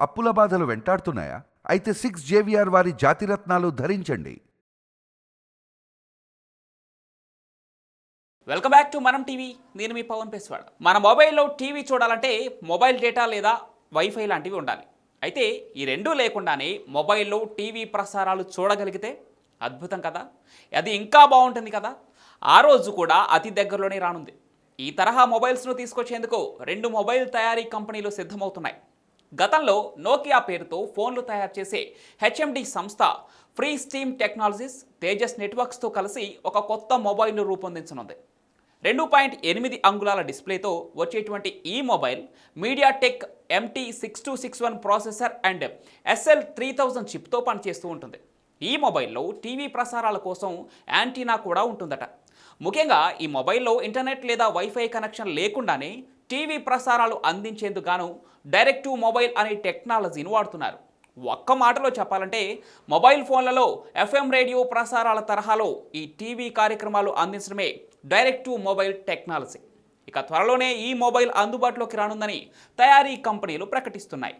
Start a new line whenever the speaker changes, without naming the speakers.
అప్పుల బాధలు వెంటాడుతున్నాయా? అయితే సిక్స్ జేవిఆర్ వారి జాతిరత్నాలు ధరించండి.
Welcome back to Manam TV నేను మీ పవన్ పేస్వాడ్. మన మొబైల్లో టీవీ చూడాలంటే మొబైల్ డేటా లేదా వైఫై లాంటివి ఉండాలి. అయితే ఈ రెండూ లేకుండానే మొబైల్లో టీవీ ప్రసారాలు చూడగలిగితే అద్భుతం కదా? అది ఇంకా బాగుంటుంది కదా? ఆ రోజు కూడా అతి దగ్గరలోనే రానుంది. ఈ తరహా మొబైల్స్ను తీసుకొచ్చేందుకు రెండు మొబైల్ తయారీ కంపెనీలు సిద్ధమవుతున్నాయి. గతంలో నోకియా పేరుతో ఫోన్లు తయారు చేసే హెచ్ఎండి సంస్థ ఫ్రీ స్టీమ్ టెక్నాలజీస్ తేజస్ నెట్వర్క్స్తో కలిసి ఒక కొత్త మొబైల్ను రూపొందించనుంది. రెండు పాయింట్ ఎనిమిది అంగుళాల డిస్ప్లేతో వచ్చేటువంటి ఈ mobile MediaTek MT six two six one processor and SL three thousand చిప్తో పనిచేస్తూ ఉంటుంది. ఈ మొబైల్లో టీవీ ప్రసారాల కోసం యాంటీనా కూడా ఉంటుందట. ముఖ్యంగా ఈ మొబైల్లో ఇంటర్నెట్ లేదా వైఫై కనెక్షన్ లేకుండానే టీవీ ప్రసారాలు అందించేందుకు డైరెక్ట్ టు మొబైల్ అనే టెక్నాలజీని వాడుతున్నారు. ఒక్క మాటలో చెప్పాలంటే మొబైల్ ఫోన్లలో ఎఫ్ఎం రేడియో ప్రసారాల తరహాలో ఈ టీవీ కార్యక్రమాలు అందించడమే డైరెక్ట్ టు మొబైల్ టెక్నాలజీ. ఇక త్వరలోనే ఈ మొబైల్ అందుబాటులోకి రానుందని తయారీ కంపెనీలు ప్రకటిస్తున్నాయి.